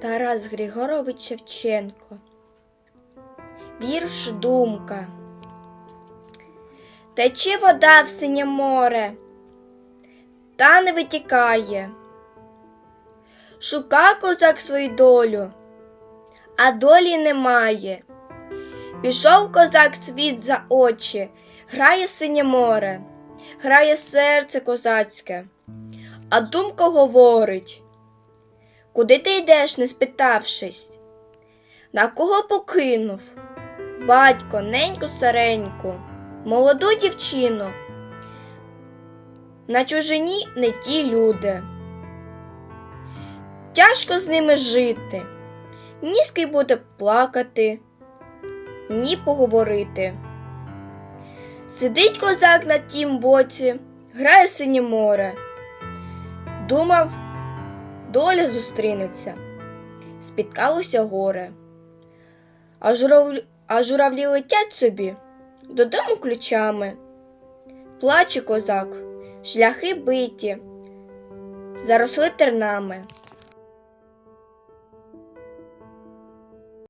Тарас Григорович Шевченко. Вірш Думка. Тече вода в синє море, та не витікає. Шука козак свою долю, а долі немає. Пішов козак світ за очі, грає синє море, грає серце козацьке, а думка говорить. Куди ти йдеш, не спитавшись? На кого покинув? Батько, неньку стареньку, молоду дівчину. На чужині не ті люди. Тяжко з ними жити, ні з ким буде плакати, ні поговорити. Сидить козак на тім боці, грає синє море. Думав, доля зустрінеться, спіткалося горе. А, журав... а журавлі летять собі додому ключами. Плаче козак, шляхи биті, заросли тернами.